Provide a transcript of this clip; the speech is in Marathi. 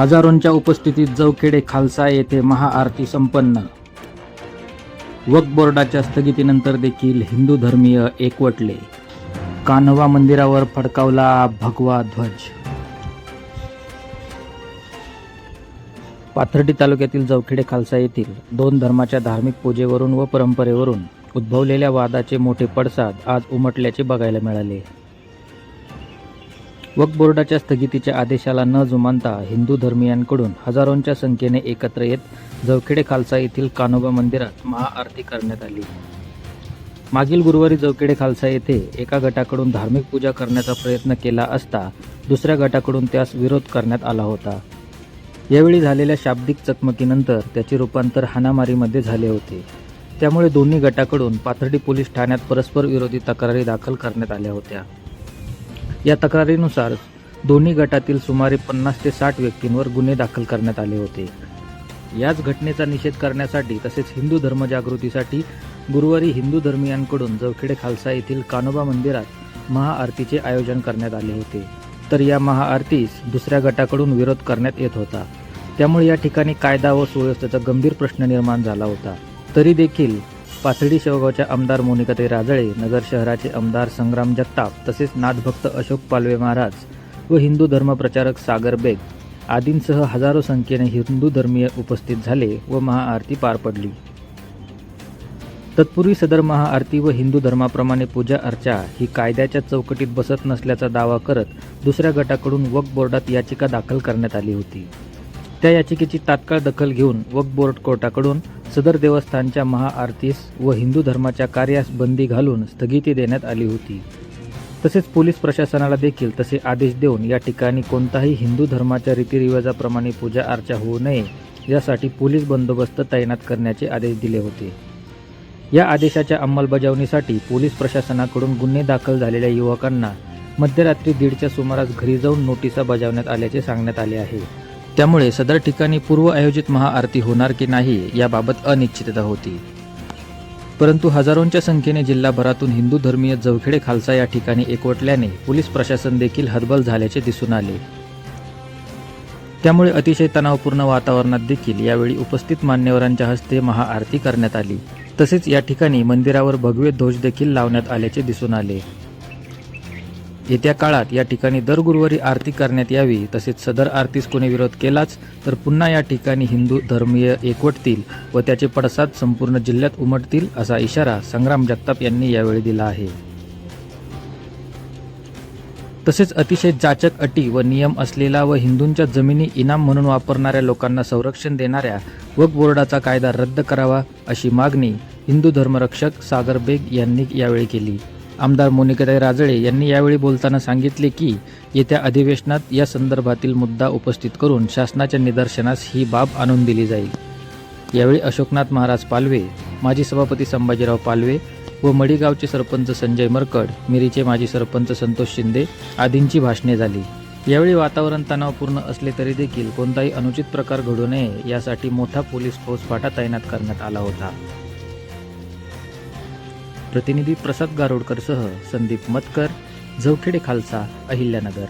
हजारोंच्या उपस्थितीत जवखेडे खालसा येथे महाआरती संपन्न. वकबोर्डाच्या बोर्डाच्या स्थगितीनंतर देखील हिंदू धर्मीय एकवटले. कान्हवा मंदिरावर फडकावला भगवा ध्वज. पाथर्डी तालुक्यातील जवखेडे खालसा येथील दोन धर्माच्या धार्मिक पूजेवरून व परंपरेवरून उद्भवलेल्या वादाचे मोठे पडसाद आज उमटल्याचे बघायला मिळाले. वक्फ बोर्डाच्या स्थगितीच्या आदेशाला न जुमानता हिंदू धर्मियांकडून हजारोंच्या संख्येने एकत्र येत जवखेडे खालसा येथील कानोबा मंदिरात महाआरती करण्यात आली. मागील गुरुवारी जवखेडे खालसा येथे एका गटाकडून धार्मिक पूजा करण्याचा प्रयत्न केला असता दुसऱ्या गटाकडून त्यास विरोध करण्यात आला होता. यावेळी झालेल्या शाब्दिक चकमकीनंतर त्याचे रूपांतर हाणामारीमध्ये झाले होते. त्यामुळे दोन्ही गटाकडून पाथर्डी पोलीस ठाण्यात परस्पर विरोधी तक्रारी दाखल करण्यात आल्या होत्या. या तक्रारीनुसार दोन्ही गटातील सुमारे पन्नास ते साठ व्यक्तींवर गुन्हे दाखल करण्यात आले होते. याच घटनेचा निषेध करण्यासाठी तसेच हिंदू धर्मजागृतीसाठी गुरुवारी हिंदू धर्मियांकडून जवखेडे खालसा येथील कानोबा मंदिरात महाआरतीचे आयोजन करण्यात आले होते. तर या महाआरतीस दुसऱ्या गटाकडून विरोध करण्यात येत होता. त्यामुळे या ठिकाणी कायदा व सुव्यवस्थेचा गंभीर प्रश्न निर्माण झाला होता. तरी देखील पाथर्डी शेवगावच्या आमदार मोनिकाताई राजळे नगर शहराचे आमदार संग्राम जगताप तसेच नाथभक्त अशोक पालवे महाराज व हिंदू धर्मप्रचारक सागर बेग आदींसह हजारो संख्येने हिंदू धर्मीय उपस्थित झाले व महाआरती पार पडली. तत्पूर्वी सदर महाआरती व हिंदू धर्माप्रमाणे पूजा अर्चा ही कायद्याच्या चौकटीत बसत नसल्याचा दावा करत दुसऱ्या गटाकडून वक्फ बोर्डात याचिका दाखल करण्यात आली होती. त्या याचिकेची तात्काळ दखल घेऊन वक्फ बोर्ड कोर्टाकडून सदर देवस्थानच्या महाआरतीस व हिंदू धर्माच्या कार्यास बंदी घालून स्थगिती देण्यात आली होती. तसेच पोलीस प्रशासनाला देखील तसे आदेश देऊन या ठिकाणी कोणताही हिंदू धर्माच्या रीतिरिवाजाप्रमाणे पूजा अर्चा होऊ नये यासाठी पोलीस बंदोबस्त तैनात करण्याचे आदेश दिले होते. या आदेशाच्या अंमलबजावणीसाठी पोलीस प्रशासनाकडून गुन्हे दाखल झालेल्या युवकांना मध्यरात्री दीडच्या सुमारास घरी जाऊन नोटिसा बजावण्यात आल्याचे सांगण्यात आले आहे. त्यामुळे सदर ठिकाणी पूर्व आयोजित महाआरती होणार की नाही याबाबत अनिश्चितता होती. परंतु हजारोंच्या संख्येने जिल्हाभरातून हिंदू धर्मीय जवखेडे खालसा या ठिकाणी एकवटल्याने पोलीस प्रशासन देखील हतबल झाल्याचे दिसून आले. त्यामुळे अतिशय तणावपूर्ण वातावरणात देखील यावेळी उपस्थित मान्यवरांच्या हस्ते महाआरती करण्यात आली. तसेच या ठिकाणी मंदिरावर भगवे ध्वज देखील लावण्यात आल्याचे दिसून आले. येत्या काळात या ठिकाणी दर गुरुवारी आरती करण्यात यावी तसेच सदर आरतीस कोणी विरोध केलाच तर पुन्हा या ठिकाणी हिंदू धर्मीय एकवटतील व त्याचे पडसाद संपूर्ण जिल्ह्यात उमटतील असा इशारा संग्राम जगताप यांनी यावेळी दिला आहे. तसेच अतिशय जाचक अटी व नियम असलेला व हिंदूंच्या जमिनी इनाम म्हणून वापरणाऱ्या लोकांना संरक्षण देणाऱ्या वक बोर्डाचा कायदा रद्द करावा अशी मागणी हिंदू धर्मरक्षक सागर बेग यांनी यावेळी केली. आमदार मोनिकाताई राजळे यांनी यावेळी बोलताना सांगितले की येत्या अधिवेशनात या संदर्भातील मुद्दा उपस्थित करून शासनाच्या निदर्शनास ही बाब आणून दिली जाईल. यावेळी अशोकनाथ महाराज पालवे माजी सभापती संभाजीराव पालवे व मडीगावचे सरपंच संजय मरकड मिरीचे माजी सरपंच संतोष शिंदे आदींची भाषणे झाली. यावेळी वातावरण तणावपूर्ण असले तरी देखील कोणताही अनुचित प्रकार घडू नये यासाठी मोठा पोलीस फौजफाटा तैनात करण्यात आला होता. प्रतिनिधी प्रसाद गारोडकरसह संदीप मतकर जवखेडे खालसा अहिल्यानगर.